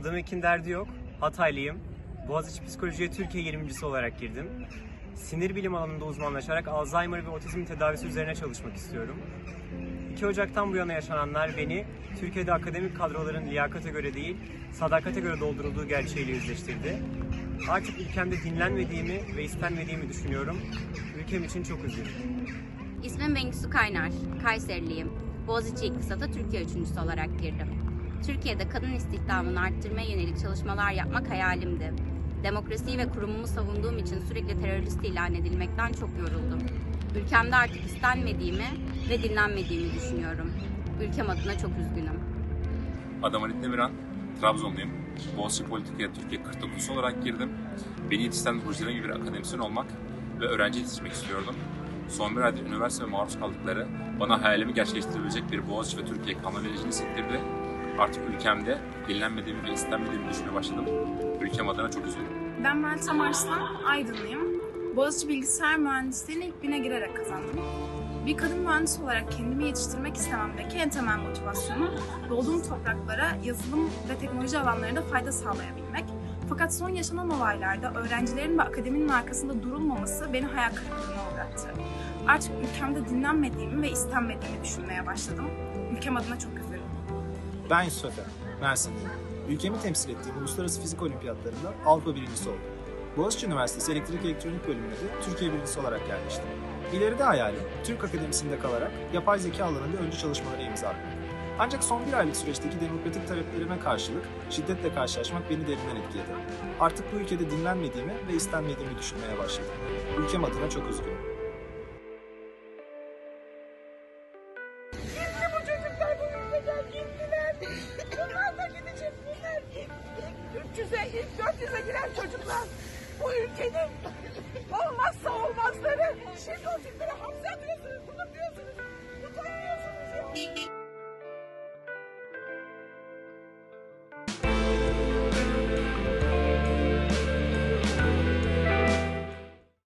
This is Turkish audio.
Adım Ekin derdi yok. Hataylıyım. Boğaziçi Psikoloji'ye Türkiye 20.si olarak girdim. Sinir bilim alanında uzmanlaşarak Alzheimer ve otizm tedavisi üzerine çalışmak istiyorum. 2 Ocak'tan bu yana yaşananlar beni Türkiye'de akademik kadroların liyakata göre değil, sadakate göre doldurulduğu gerçeğiyle yüzleştirdi. Artık ülkemde dinlenmediğimi ve istenmediğimi düşünüyorum. Ülkem için çok üzgünüm. İsmim Bengisu Kaynar, Kayseriliyim. Boğaziçi İktisat'a Türkiye üçüncüsü olarak girdim. Türkiye'de kadın istihdamını arttırmaya yönelik çalışmalar yapmak hayalimdi. Demokrasiyi ve kurumumu savunduğum için sürekli terörist ilan edilmekten çok yoruldum. Ülkemde artık istenmediğimi ve dinlenmediğimi düşünüyorum. Ülkem adına çok üzgünüm. Adım Halit Demirhan, Trabzonluyum. Boğaziçi Politika'ya Türkiye 49 olarak girdim. Beni yetiştiren projelerim gibi bir akademisyen olmak ve öğrenci yetiştirmek istiyordum. Son bir aydır üniversite ve maruz kaldıkları bana hayalimi gerçekleştirebilecek bir Boğaziçi ve Türkiye kanal vericini hissettirdi. Artık ülkemde dinlenmediğimi ve istenmediğimi düşünmeye başladım. Ülkem adına çok üzüldüm. Ben Meltem Arslan, Aydınlıyım. Boğaziçi Bilgisayar Mühendisliği'ne ilk bine girerek kazandım. Bir kadın mühendis olarak kendimi yetiştirmek istememdeki en temel motivasyonu doğduğum topraklara yazılım ve teknoloji alanlarında fayda sağlayabilmek. Fakat son yaşanan olaylarda öğrencilerin ve akademinin arkasında durulmaması beni hayal kırıklığına uğrattı. Artık ülkemde dinlenmediğimi ve istenmediğimi düşünmeye başladım. Ülkem adına çok üzüldüm. Ben Yusuf Efe, Mersin'deyim. Ülkemi temsil ettiğim uluslararası fizik olimpiyatlarında Avrupa birincisi oldum. Boğaziçi Üniversitesi Elektrik Elektronik bölümünde de Türkiye birincisi olarak yerleştim. İleride hayalim, Türk Akademisi'nde kalarak yapay zeka alanında öncü çalışmalara imza atmak. Ancak son bir aylık süreçteki demokratik taleplerime karşılık şiddetle karşılaşmak beni derinden etkiledi. Artık bu ülkede dinlenmediğimi ve istenmediğimi düşünmeye başladım. Ülkem adına çok üzgünüm. Gitti bu çocuklar bu ülkeden gittiler. Bunlarla gidecek bunlar. 300'e, 400'e giren çocuklar. Bu ülkenin olmazsa olmazları. Şimdi o çocukları hapse atıyorsunuz, bunu diyorsunuz, tutamıyorsunuz.